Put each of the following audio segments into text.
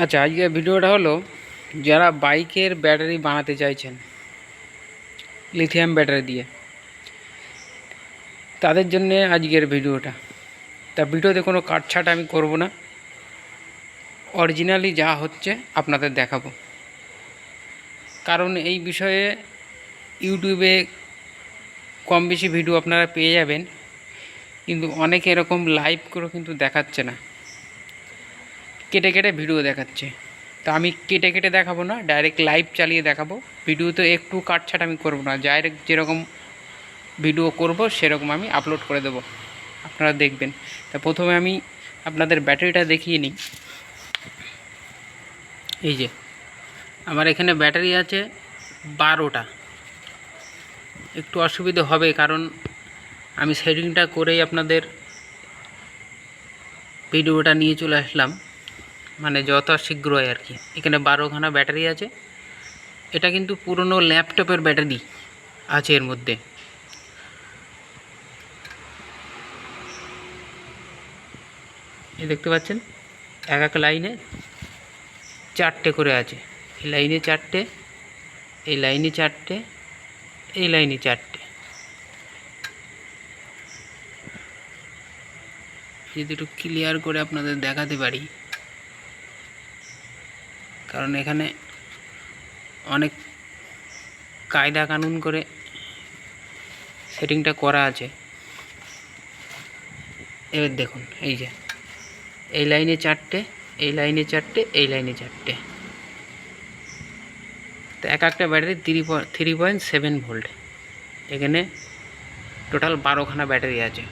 আচ্ছা আজকের ভিডিওটা হলো যারা বাইকের ব্যাটারি বানাতে চাইছেন লিথিয়াম ব্যাটারি দিয়ে। তাদের জন্যে আজকের ভিডিওটা। তা ভিডিওতে কোনো কাটছাট আমি করব না। অরিজিনালি যা হচ্ছে আপনাদের দেখাবো। কারণ এই বিষয়ে ইউটিউবে কম বেশি ভিডিও আপনারা পেয়ে যাবেন, কিন্তু অনেকে এরকম লাইভ করে কিন্তু দেখাচ্ছে না। কেটে কেটে ভিডিও দেখাচ্ছে। তো আমি কেটে কেটে দেখাবো না ডাইরেক্ট লাইভ চালিয়ে দেখাবো। ভিডিও তো একটু কাটছাট আমি করব না ডাইরেক্ট যেরকম ভিডিও করব সেরকম আমি আপলোড করে দেবো। আপনারা দেখবেন। তা প্রথমে আমি আপনাদের ব্যাটারিটা দেখিয়ে নিই। এই যে, আমার এখানে ব্যাটারি আছে বারোটা। একটু অসুবিধে হবে কারণ আমি সেটিংটা করেই আপনাদের ভিডিওটা নিয়ে চলে আসলাম। মানে যত শীঘ্রই আর কি। এখানে বারোখানা ব্যাটারি আছে। এটা কিন্তু পুরনো ল্যাপটপের ব্যাটারি আছে এর মধ্যে। দেখতে পাচ্ছেন? এক এক লাইনে চারটে করে আছে। এই লাইনে চারটে, এই লাইনে চারটে, এই লাইনে চারটে। যদি একটু ক্লিয়ার করে আপনাদের দেখাতে পারি। কারণ এখানে অনেক কায়দা কানুন করে সেটিংটা করা আছে। এবার দেখুন, এই যে, এই লাইনে চারটে, এই লাইনে চারটে, এই লাইনে চারটে। তো এক একটা battery three three point seven volt. এখানে টোটাল বারোখানা ব্যাটারি আছে।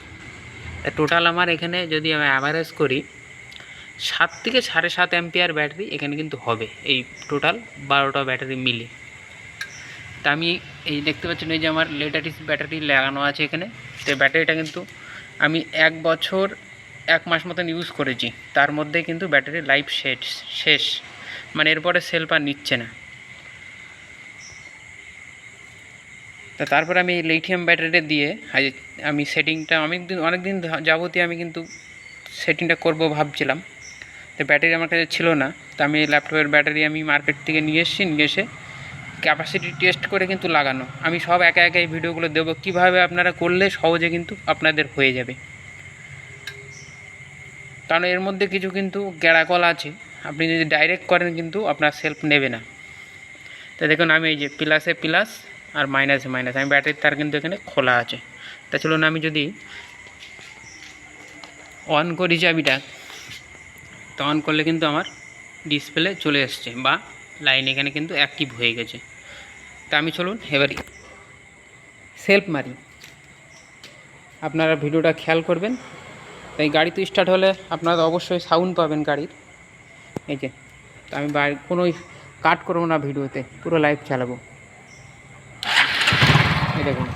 টোটাল আমার এখানে যদি আমি অ্যাভারেজ করি সাত থেকে সাড়ে সাত অ্যাম্পিয়ার ব্যাটারি এখানে কিন্তু হবে। এই টোটাল বারোটা ব্যাটারি মিলে তা আমি এই দেখতে পাচ্ছেন, এই যে আমার লেটারিস ব্যাটারি লাগানো আছে এখানে। তো ব্যাটারিটা কিন্তু আমি এক বছর, এক মাস মতন ইউজ করেছি। তার মধ্যে কিন্তু ব্যাটারির লাইফ শেষ শেষ। মানে এরপরে সেলফ আর নিচ্ছে না। তা তারপর আমি লিথিয়াম ব্যাটারিটা দিয়ে আমি সেটিংটা অনেক দিন অনেক দিন যাবতীয় আমি কিন্তু সেটিংটা করব ভাবছিলাম। তো ব্যাটারি আমার কাছে ছিল না। তো আমি ল্যাপটপের ব্যাটারি আমি মার্কেট থেকে নিয়ে এসেছি, নিয়ে এসে ক্যাপাসিটি টেস্ট করে কিন্তু লাগানো। আমি সব একা একা এই ভিডিওগুলো দেবো। কীভাবে আপনারা করলে সহজে কিন্তু আপনাদের হয়ে যাবে। কারণ এর মধ্যে কিছু কিন্তু গ্যাড়াকল আছে। আপনি যদি ডাইরেক্ট করেন কিন্তু আপনার সেলফ নেবে না। তো দেখুন, আমি এই যে প্লাসে প্লাস আর মাইনাসে মাইনাস আমি ব্যাটারির তার কিন্তু এখানে খোলা আছে। তা চলুন, আমি যদি অন করি চাবিটা তো অন করলে কিন্তু আমার ডিসপ্লে চলে এসছে বা লাইন এখানে কিন্তু অ্যাক্টিভ হয়ে গেছে। তা আমি চলুন এবারই সেলফ মারি। আপনারা ভিডিওটা খেয়াল করবেন। তাই গাড়ি তো স্টার্ট হলে আপনারা অবশ্যই সাউন্ড পাবেন গাড়ির। এই যে, তো আমি কোনো কাট করব না ভিডিওতে, পুরো লাইভ চালাবো। এই দেখুন।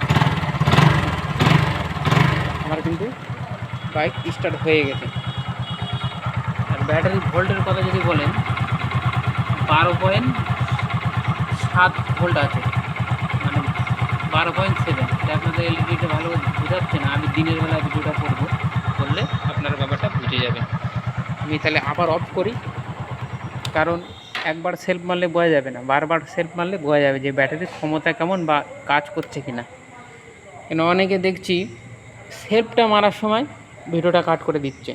আমার কিন্তু বাইক স্টার্ট হয়ে গেছে। ব্যাটারি ভোল্টের কথা যদি বলেন, বারো পয়েন্ট সাত ভোল্ট আছে। মানে বারো পয়েন্ট সেভেন এটা আপনাদের এলইডিটা ভালো বোঝাচ্ছে না। আমি দিনের বেলা ভিডিওটা করব, করলে আপনার ব্যাপারটা বুঝে যাবেন আমি তাহলে আবার অফ করি। কারণ একবার সেলফ মারলে বোঝা যাবে না। বারবার সেলফ মারলে বোঝা যাবে যে ব্যাটারির ক্ষমতা কেমন বা কাজ করছে কি না কেন অনেকে দেখছি সেলফটা মারার সময় ভিডিওটা কাট করে দিচ্ছে।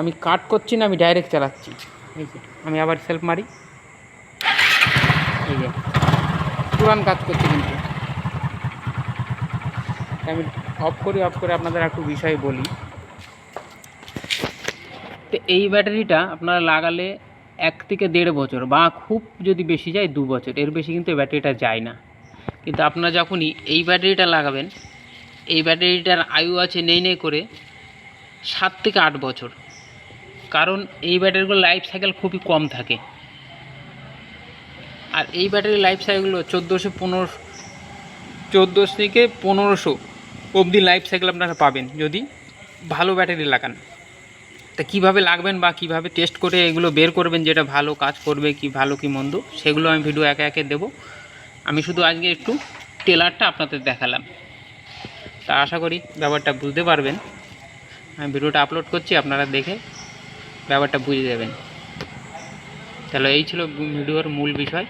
আমি কাট করছি না, আমি ডাইরেক্ট চালাচ্ছি। এই যে, আমি আবার সেলফ মারি। এই যে, পুরান কাজ করছে কিন্তু। আমি অফ করি অফ করে আপনাদের একটু বিষয় বলি। তো এই ব্যাটারিটা আপনারা লাগালে এক থেকে দেড় বছর বা খুব যদি বেশি যায় দু বছর, এর বেশি কিন্তু এই ব্যাটারিটা যায় না। কিন্তু আপনারা যখনই এই ব্যাটারিটা লাগাবেন, এই ব্যাটারিটার আয়ু আছে নেই নেই করে সাত থেকে আট বছর। কারণ এই ব্যাটারিগুলোর লাইফ সাইকেল খুবই কম থাকে। আর এই ব্যাটারির লাইফ সাইকেলগুলো চোদ্দোশো পনেরো, চোদ্দোশো থেকে পনেরোশো অবধি লাইফ সাইকেল আপনারা পাবেন যদি ভালো ব্যাটারি লাগান। তা কীভাবে লাগবেন বা কীভাবে টেস্ট করে এগুলো বের করবেন, যেটা ভালো কাজ করবে, কি ভালো, কি মন্দ, সেগুলো আমি ভিডিও একে একে দেবো। আমি শুধু আজকে একটু টেলারটা আপনাদের দেখালাম। তা আশা করি ব্যাপারটা বুঝতে পারবেন। আমি ভিডিওটা আপলোড করছি, আপনারা দেখে ব্যাপারটা বুঝে যাবেন। তাহলে এই ছিল ভিডিওর মূল বিষয়।